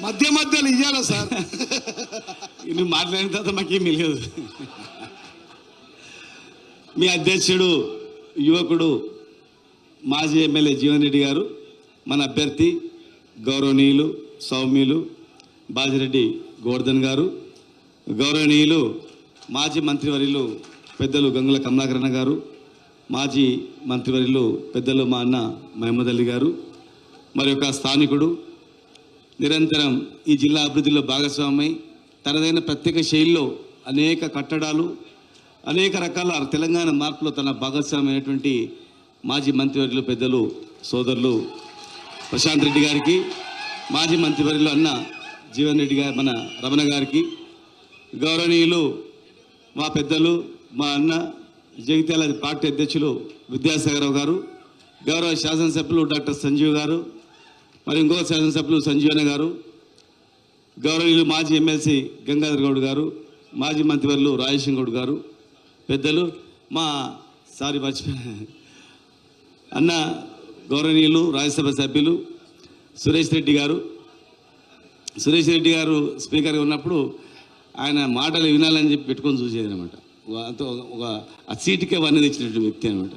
మధ్య మధ్యలో ఇయ్యాలా సార్? నువ్వు మాట్లాడిన తర్వాత మాకేం తెలియదు. మీ అధ్యక్షుడు యువకుడు మాజీ ఎమ్మెల్యే జీవన్ రెడ్డి గారు మన అభ్యర్థి గౌరవనీయులు సౌమ్యులు బాజిరెడ్డి గోవర్ధన్ గారు గౌరవనీయులు మాజీ మంత్రివర్యులు పెద్దలు గంగుల కమలాకరణ గారు మాజీ మంత్రివర్యులు పెద్దలు మా అన్న మహమ్మద్ అలీ గారు మరి ఒక స్థానికుడు నిరంతరం ఈ జిల్లా అభివృద్ధిలో భాగస్వామై తనదైన ప్రత్యేక శైలిలో అనేక కట్టడాలు అనేక రకాల తెలంగాణ మార్పులో తన భాగస్వామైనటువంటి మాజీ మంత్రివర్యులు పెద్దలు సోదరులు ప్రశాంత్ రెడ్డి గారికి మాజీ మంత్రివర్యులు అన్న జీవన్ రెడ్డి గారు మన రమణ గారికి గౌరవనీయులు మా పెద్దలు మా అన్న జగిత్యాల పార్టీ అధ్యక్షులు విద్యాసాగరరావు గారు గౌరవ శాసనసభ్యులు డాక్టర్ సంజీవ్ గారు మరి ఇంకొక శాసనసభ్యులు సంజీవన గారు గౌరవనీయులు మాజీ ఎమ్మెల్సీ గంగాధర్ గౌడ్ గారు మాజీ మంత్రివర్యులు రాజేశం గౌడ్ గారు పెద్దలు మా సారీ మర్చిపోయా అన్న గౌరవనీయులు రాజ్యసభ సభ్యులు సురేష్ రెడ్డి గారు. సురేష్ రెడ్డి గారు స్పీకర్గా ఉన్నప్పుడు ఆయన మాటలు వినాలని చెప్పి పెట్టుకొని చూసేది అనమాట ఒక ఆ సీటుకే వన్నీ తెచ్చినటువంటి వ్యక్తి అనమాట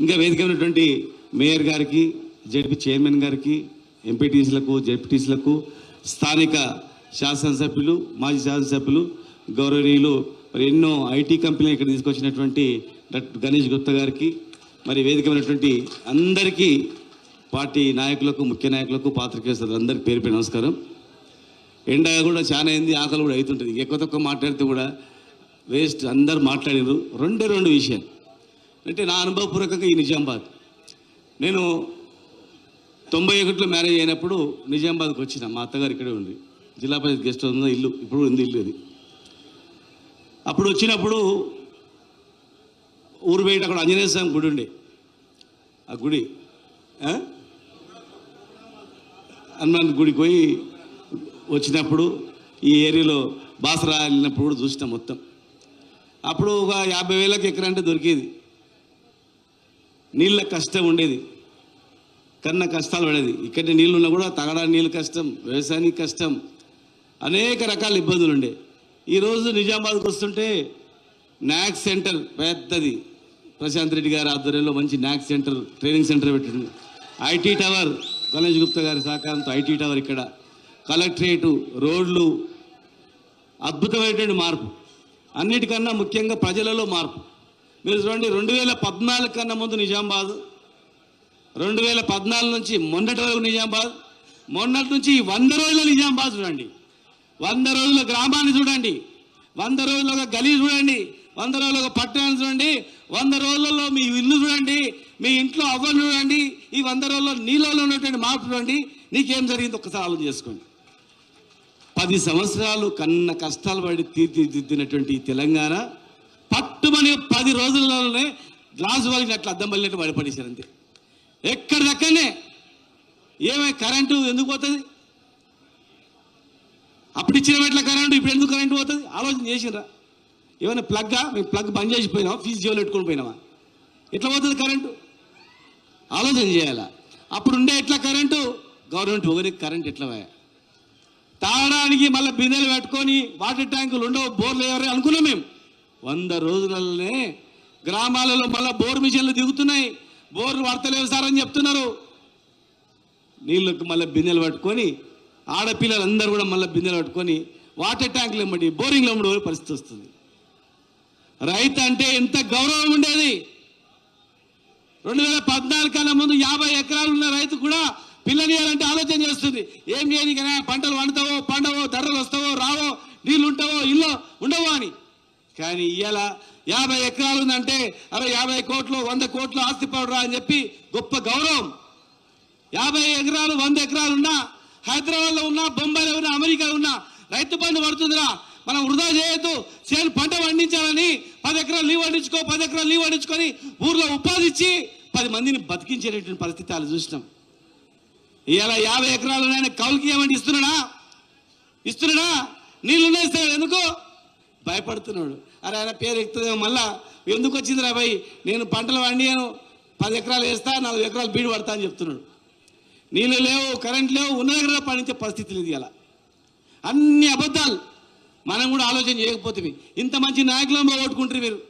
ఇంకా వేదిక ఉన్నటువంటి మేయర్ గారికి జడ్పీ చైర్మన్ గారికి ఎంపీటీసీలకు జెపిటీసీలకు స్థానిక శాసనసభ్యులు మాజీ శాసనసభ్యులు గౌరవనీయులు మరి ఎన్నో ఐటీ కంపెనీలు ఇక్కడ తీసుకొచ్చినటువంటి డాక్టర్ గణేష్ గుప్తా గారికి మరి వేదికమైనటువంటి అందరికీ పార్టీ నాయకులకు ముఖ్య నాయకులకు పాత్రికేయులు అందరికీ పేరు పేరు నమస్కారం. ఎండ కూడా చాలా అయింది ఆకలి కూడా అవుతుంటుంది. ఎక్కువ తక్కువ మాట్లాడితే కూడా వేస్ట్ అందరు మాట్లాడారు రెండే రెండు విషయాలు. అంటే నా అనుభవపూర్వకంగా ఈ నిజామాబాద్. నేను తొంభై ఒకటిలో మ్యారేజ్ అయినప్పుడు నిజామాబాద్కి వచ్చిన మా అత్తగారు ఇక్కడే ఉంది. జిల్లా పరిషత్ గెస్ట్ హౌస్ ఇల్లు. ఇప్పుడు ఉంది ఇల్లు అది. అప్పుడు వచ్చినప్పుడు ఊరు బయట అక్కడ ఆంజనేయ స్వామి గుడి ఉండే. ఆ గుడి హనుమాన్ గుడికి పోయి వచ్చినప్పుడు ఈ ఏరియాలో బాసరా వెళ్ళినప్పుడు కూడా చూసినాం మొత్తం. అప్పుడు ఒక యాభై వేలకు ఎకరంటే దొరికేది. నీళ్ళ కష్టం ఉండేది. కన్న కష్టాలు పడేది. ఇక్కడ నీళ్ళు ఉన్నా కూడా తాగడానికి నీళ్ళు కష్టం వ్యవసాయానికి కష్టం. అనేక రకాల ఇబ్బందులు ఉండే. ఈరోజు నిజామాబాద్కి వస్తుంటే న్యాక్ సెంటర్ పెద్దది. ప్రశాంత్ రెడ్డి గారి ఆధ్వర్యంలో మంచి న్యాక్ సెంటర్ ట్రైనింగ్ సెంటర్ పెట్టింది ఐటీ టవర్ గణేష్ గుప్తా గారి సహకారంతో ఐటీ టవర్ ఇక్కడ. కలెక్టరేటు రోడ్లు అద్భుతమైనటువంటి మార్పు. అన్నిటికన్నా ముఖ్యంగా ప్రజలలో మార్పు. మీరు చూడండి రెండు వేల పద్నాలుగు కన్నా ముందు నిజామాబాద్ రెండు వేల పద్నాలుగు నుంచి మొన్నటి వరకు నిజామాబాద్ మొన్నటి నుంచి వంద రోజుల నిజామాబాద్ చూడండి. వంద రోజుల గ్రామాన్ని చూడండి. వంద రోజుల ఒక గలీ చూడండి. వంద రోజుల ఒక పట్టణాన్ని చూడండి. వంద రోజులలో మీ ఇల్లు చూడండి. మీ ఇంట్లో అవ్వలు చూడండి. ఈ వంద రోజుల్లో నీళ్ళలో ఉన్నటువంటి మార్పు చూడండి. నీకేం జరిగింది? ఒకసారి ఆలోచన చేసుకోండి. పది సంవత్సరాలు కన్న కష్టాలు పడి తీర్చిదిద్దినటువంటి ఈ తెలంగాణ పట్టుమని పది రోజులలోనే గ్లాసు అట్లా అద్దం వలినట్టు పడిపడేశారు అంతే. ఎక్కడిదక్కడనే ఏమై కరెంటు ఎందుకు పోతుంది? అప్పుడు ఇచ్చిన వాటిలో కరెంటు ఇప్పుడు ఎందుకు కరెంటు పోతుంది? ఆలోచన చేసినరా ఏమైనా ప్లగ్గా? మేము ప్లగ్ బంద్ చేసిపోయినా ఫీజు జోలు పెట్టుకొని పోయినామా? ఎట్లా పోతుంది కరెంటు? ఆలోచన చేయాలా. అప్పుడు ఉండే ఎట్లా కరెంటు? గవర్నమెంట్ ఒకరికి కరెంట్ ఎట్లా పోయా? తాగడానికి మళ్ళీ బిందెలు పెట్టుకొని వాటర్ ట్యాంకులు ఉండవు బోర్లు ఎవరు అనుకున్నాం మేము. వంద రోజులలోనే గ్రామాలలో మళ్ళీ బోర్ మిషన్లు దిగుతున్నాయి. బోర్లు పడతలేవు సార్ అని చెప్తున్నారు. నీళ్ళకు మళ్ళీ బిందెలు పట్టుకొని ఆడపిల్లలు అందరూ కూడా మళ్ళీ బిందెలు పట్టుకొని వాటర్ ట్యాంకులు ఇమ్మడి బోరింగ్లో ఉండే పరిస్థితి వస్తుంది. రైతు అంటే ఎంత గౌరవం ఉండేది. రెండు వేల పద్నాలుగు కన్నా ముందు యాభై ఎకరాలు ఉన్న రైతు కూడా పిల్లనియాలంటే ఆలోచన చేస్తుంది. ఏం చేయనికైనా పంటలు వండుతావో పండవో ధరలు వస్తావో రావో నీళ్ళు ఉంటావో ఇల్లు ఉండవో అని. కానీ ఇవాళ యాభై ఎకరాలు ఉందంటే అరే యాభై కోట్లు వంద కోట్లు ఆస్తి పడరా అని చెప్పి గొప్ప గౌరవం. యాభై ఎకరాలు వంద ఎకరాలు ఉన్నా హైదరాబాద్లో ఉన్నా బొంబాయిలో ఉన్నా అమెరికా ఉన్నా రైతు బంధు పడుతుందిరా. మనం వృధా చేయొద్దు. చేను పంట పండించాలని పది ఎకరాలు లీవ్ పండించుకో పది ఎకరాలు లీవ్ పండించుకొని ఊర్లో ఉపాధి ఇచ్చి పది మందిని బతికించేటటువంటి పరిస్థితి వాళ్ళు చూసినాం. ఇలా యాభై ఎకరాలు ఆయన కౌలుకి ఏమంటే ఇస్తున్నాడా? ఇస్తున్నాడా? నీళ్ళు ఉన్నాయి ఎందుకు? భయపడుతున్నాడు. అరే ఆయన పేరు ఎక్కుతుందేమో మళ్ళా? ఎందుకు వచ్చింది రా భయ్? నేను పంటలు వండియాను పది ఎకరాలు వేస్తా నాలుగు ఎకరాలు బీడు పడతా అని చెప్తున్నాడు. నీళ్ళు లేవు కరెంట్ లేవు ఉన్న దగ్గర పండించే పరిస్థితి లేదు ఇలా అన్ని అబద్ధాలు. మనం కూడా ఆలోచన చేయకపోతే ఇంత మంచి నాయకులను పోగొట్టుకుంటారు మీరు.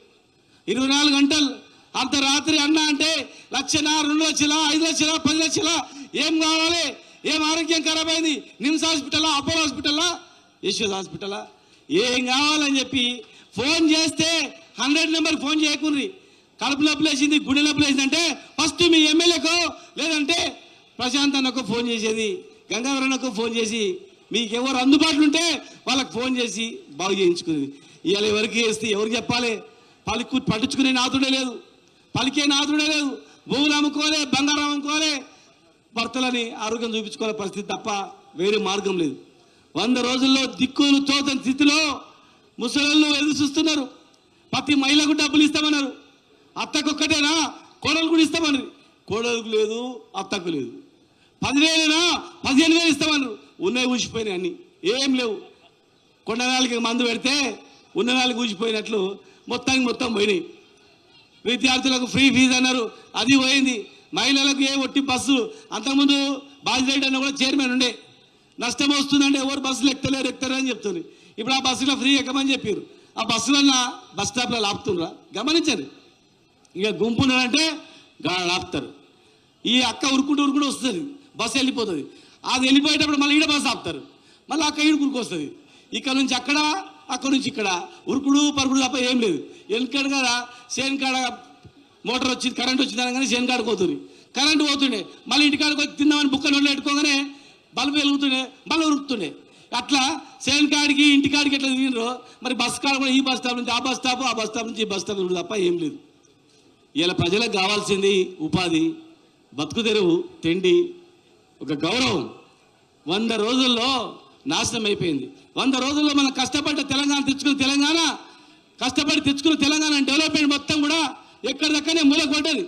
ఇరవై నాలుగు గంటలు అర్ధరాత్రి అన్న అంటే లక్షల రెండు లక్షల ఐదు లక్షల పది లక్షల ఏం కావాలి? ఏం ఆరోగ్యం ఖరాబ్ అయింది నిమ్స్ హాస్పిటలా అపోలో హాస్పిటలా యశోద్ హాస్పిటలా? ఏం కావాలని చెప్పి ఫోన్ చేస్తే హండ్రెడ్ నెంబర్ ఫోన్ చేయకుండ్రి కడుపు నొప్పులేసింది గుండె నొప్పులేసింది అంటే ఫస్ట్ మీ ఎమ్మెల్యేకో లేదంటే ప్రశాంత్ అన్నకు ఫోన్ చేసేది గంగాధరన్నకు ఫోన్ చేసి మీకు ఎవరు అందుబాటులో ఉంటే వాళ్ళకి ఫోన్ చేసి బాగు చేయించుకునేది. ఇవాళ ఎవరికి చేస్తే ఎవరికి చెప్పాలి? పలుకు పట్టించుకునే నాతుడే లేదు. పలికే నాతుడే లేదు. భూములు అమ్ముకోలే బంగారం అమ్ముకోలే. భర్తలని ఆరోగ్యం చూపించుకోలే పరిస్థితి తప్ప వేరే మార్గం లేదు. వంద రోజుల్లో దిక్కులు తోతని స్థితిలో ముసలు ఎదురు చూస్తున్నారు. ప్రతి మహిళకు డబ్బులు ఇస్తామన్నారు. అత్తకొక్కటేనా? కోడలు కూడా ఇస్తామన్నారు. కోడలకు లేదు అత్తకు లేదు. పదివేలేనా? పదిహేను వేలు ఇస్తామన్నారు. ఉన్నాయి ఊసిపోయినాయి అన్నీ. ఏం లేవు. కొండ నాలుగు మందు పెడితే ఉన్న నాలుగు ఊసిపోయినట్లు మొత్తానికి మొత్తం పోయినాయి. విద్యార్థులకు ఫ్రీ ఫీజు అన్నారు. అది పోయింది. మహిళలకు ఏ ఒట్టి బస్సు? అంతకుముందు బాజిరెడ్డి అన్న కూడా చైర్మన్ ఉండే. నష్టం వస్తుందంటే ఎవరు బస్సులు ఎక్కలేరు ఎక్కుతారు అని చెప్తుంది. ఇప్పుడు ఆ బస్సులో ఫ్రీ ఎక్కమని చెప్పారు ఆ బస్సులన్న బస్ స్టాప్లో లాపుతుండ్రా? గమనించండి. ఇక గుంపునంటే గా- ఆపుతారు ఈ అక్క ఉరుకుంటూ ఉరుకుంటూ వస్తుంది. బస్సు వెళ్ళిపోతుంది. అది వెళ్ళిపోయేటప్పుడు మళ్ళీ ఈడ బస్సు ఆపుతారు. మళ్ళీ అక్క ఈడుకురికి వస్తుంది. ఇక్కడ నుంచి అక్కడ అక్కడ నుంచి ఇక్కడ. ఉరుకుడు పరుకుడు తప్ప ఏం లేదు. వెనకడ కదా సేన్ కాడ మోటార్ వచ్చింది కరెంట్ వచ్చింది అనగానే సేన్ పోతుంది. కరెంట్ పోతుండే. మళ్ళీ ఇంటికాడకు వచ్చి తిందామని బుక్క పెట్టుకోగానే బల్బు వెలుగుతూనే మళ్ళీ ఉరుకుతుండే అట్లా సేన్ కాడికి ఇంటికాడికి ఎట్లా తిరిగినరో మరి బస్ కాడ కూడా ఈ బస్ స్టాప్ నుంచి ఆ బస్ స్టాప్ ఆ బస్ స్టాప్ నుంచి ఈ బస్ స్టాప్ తప్ప ఏం లేదు. ఇలా ప్రజలకు కావాల్సింది ఉపాధి బతుకు తెరువు తిండి ఒక గౌరవం. వంద రోజుల్లో నాశనం అయిపోయింది. వంద రోజుల్లో మనం కష్టపడ్డ తెలంగాణ తెచ్చుకున్న తెలంగాణ కష్టపడి తెచ్చుకున్న తెలంగాణ డెవలప్మెంట్ మొత్తం కూడా ఎక్కడిదక్కడనే మూల కొట్టేది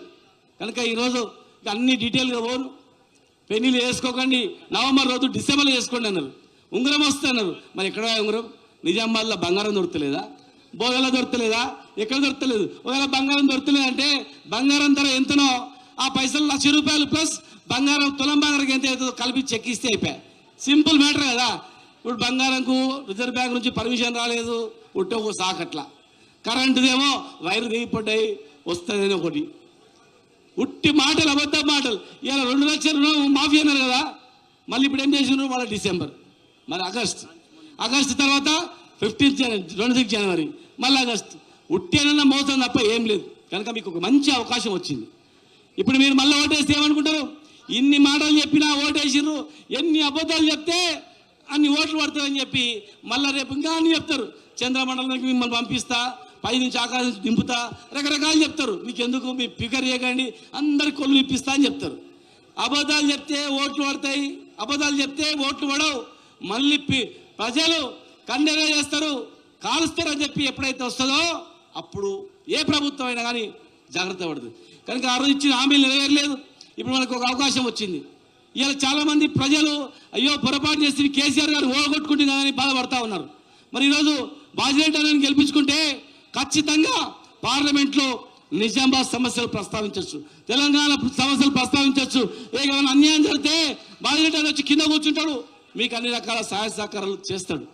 కనుక ఈరోజు అన్ని డీటెయిల్గా పోను. పెళ్ళిళ్ళు వేసుకోకండి నవంబర్ రోజు డిసెంబర్లో వేసుకోండి అన్నారు. ఉంగరం వస్తే అన్నారు. మరి ఎక్కడ ఉంగరం? నిజామాబాద్లో బంగారం దొరకలేదా బోగలో దొరకలేదా ఎక్కడ దొరకలేదు ఒకవేళ బంగారం దొరకలేదంటే బంగారం ధర ఎంతనో ఆ పైసలు లక్ష రూపాయలు ప్లస్ బంగారం తులం బంగారం ఎంత అవుతుందో కలిపి చెక్ ఇస్తే అయిపోయా. సింపుల్ మ్యాటర్ కదా. ఇప్పుడు బంగారంకు రిజర్వ్ బ్యాంక్ నుంచి పర్మిషన్ రాలేదు. ఉంటే ఒక సాకట్లా. కరెంటుదేమో వైర్ దిగిపడ్డాయి వస్తుందని ఒకటి. ఉట్టి మాటలు అబద్ధ మాటలు. ఇలా రెండు లక్షల రుణం మాఫీ అన్నారు కదా? మళ్ళీ ఇప్పుడు ఏం చేసినారు మళ్ళీ డిసెంబర్. మరి ఆగస్ట్. ఆగస్ట్ తర్వాత ఫిఫ్టీన్త్ జనవరి రెండు సిక్స్ జనవరి. మళ్ళీ ఆగస్ట్. ఉట్టేనన్న మోసం తప్ప ఏం లేదు. కనుక మీకు ఒక మంచి అవకాశం వచ్చింది. ఇప్పుడు మీరు మళ్ళీ ఓటేస్తే ఏమనుకుంటారు? ఇన్ని మాటలు చెప్పినా ఓటేసిర్రు. ఎన్ని అబద్ధాలు చెప్తే అన్ని ఓట్లు పడతారని చెప్పి మళ్ళీ రేపు ఇంకా అన్ని చెప్తారు. చంద్రమండలానికి మిమ్మల్ని పంపిస్తా. పై నుంచి ఆకాశం దింపుతా రకరకాలు చెప్తారు. మీకు ఎందుకు మీ ఫిగర్ చేయకండి అందరి కొల్లు ఇప్పిస్తా అని చెప్తారు. అబద్ధాలు చెప్తే ఓట్లు పడతాయి. అబద్ధాలు చెప్తే ఓట్లు పడవు. మళ్ళీ ప్రజలు కండెగా చేస్తారు. కాలుస్తారని చెప్పి ఎప్పుడైతే వస్తుందో అప్పుడు ఏ ప్రభుత్వం అయినా కానీ జాగ్రత్త పడుతుంది కనుక ఆ రోజు ఇచ్చిన హామీలు నెరవేరలేదు. ఇప్పుడు మనకు ఒక అవకాశం వచ్చింది. ఇలా చాలామంది ప్రజలు అయ్యో పొరపాటు చేసి కేసీఆర్ గారు ఓడగొట్టుకుంటున్నారని బాధపడతా ఉన్నారు. మరి ఈరోజు బాజిరెడ్డి అని గెలిపించుకుంటే ఖచ్చితంగా పార్లమెంట్లో నిజామాబాద్ సమస్యలు ప్రస్తావించవచ్చు. తెలంగాణ సమస్యలు ప్రస్తావించవచ్చు. ఏమైనా అన్యాయం జరిగితే బాజిరెడ్డి వచ్చి కింద కూర్చుంటాడు. మీకు అన్ని రకాల సహాయ సహకారాలు చేస్తాడు.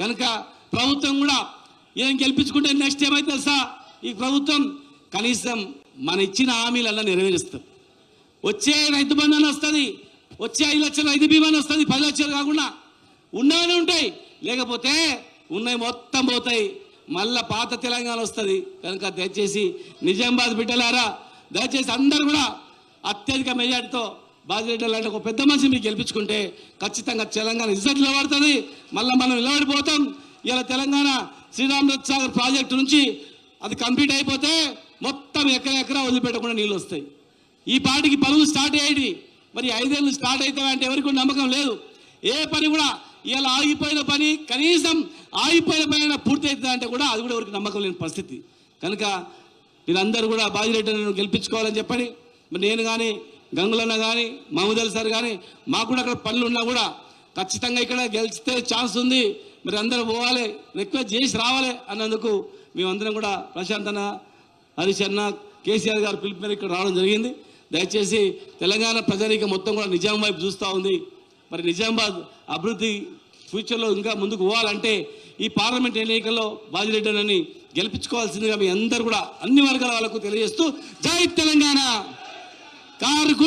కనుక ప్రభుత్వం కూడా ఏం గెలిపించుకుంటే నెక్స్ట్ ఏమైతే తెలుసా? ఈ ప్రభుత్వం కనీసం మన ఇచ్చిన హామీలన్నా నెరవేరుస్తాం వచ్చే రైతు బంధన వస్తుంది. వచ్చే ఐదు లక్షల రైతు బీమాని వస్తుంది. పది లక్షలు కాకుండా ఉన్నవనే ఉంటాయి. లేకపోతే ఉన్నాయి మొత్తం పోతాయి. మళ్ళా పాత తెలంగాణ వస్తుంది. కనుక దయచేసి నిజామాబాద్ బిడ్డలారా దయచేసి అందరు కూడా అత్యధిక మెజార్టీతో బాజిరెడ్డి లాంటి ఒక పెద్ద మనిషి మీకు గెలిపించుకుంటే ఖచ్చితంగా తెలంగాణ ఇజ్జట్ నిలబడుతుంది. మళ్ళీ మనం నిలబడిపోతాం. ఇలా తెలంగాణ శ్రీరామృత్సాగర్ ప్రాజెక్టు నుంచి అది కంప్లీట్ అయిపోతే మొత్తం ఎకరా ఎకరా వదిలిపెట్టకుండా నీళ్ళు వస్తాయి. ఈ పాటికి పనులు స్టార్ట్ అయ్యేది మరి ఐదేళ్ళు స్టార్ట్ అవుతాయంటే ఎవరికి నమ్మకం లేదు. ఏ పని కూడా ఇలా ఆగిపోయిన పని కనీసం ఆగిపోయిన పని అయినా పూర్తి అవుతుంది అంటే కూడా అది కూడా ఎవరికి నమ్మకం లేని పరిస్థితి. కనుక మీరందరూ కూడా బాజిరెడ్డిని గెలిపించుకోవాలని చెప్పని మరి నేను కానీ గంగులన్న కానీ మహమూదల్ సార్ కానీ మాకు కూడా అక్కడ పనులు ఉన్నా కూడా ఖచ్చితంగా ఇక్కడ గెలిస్తే ఛాన్స్ ఉంది. మరి అందరూ పోవాలి రిక్వెస్ట్ చేసి రావాలి అన్నందుకు మేమందరం కూడా ప్రశాంత్ అన్న హరీష్ అన్న కేసీఆర్ గారు పిలుపు మీద ఇక్కడ రావడం జరిగింది. దయచేసి తెలంగాణ ప్రజానీకం మొత్తం కూడా నిజాం వైపు చూస్తూ ఉంది. మరి నిజామాబాద్ అభివృద్ధి ఫ్యూచర్లో ఇంకా ముందుకు పోవాలంటే ఈ పార్లమెంట్ ఎన్నికల్లో బాజిరెడ్డి గెలిపించుకోవాల్సిందిగా మీ అందరు కూడా అన్ని వర్గాల వాళ్ళకు తెలియజేస్తూ జై తెలంగాణ. కారు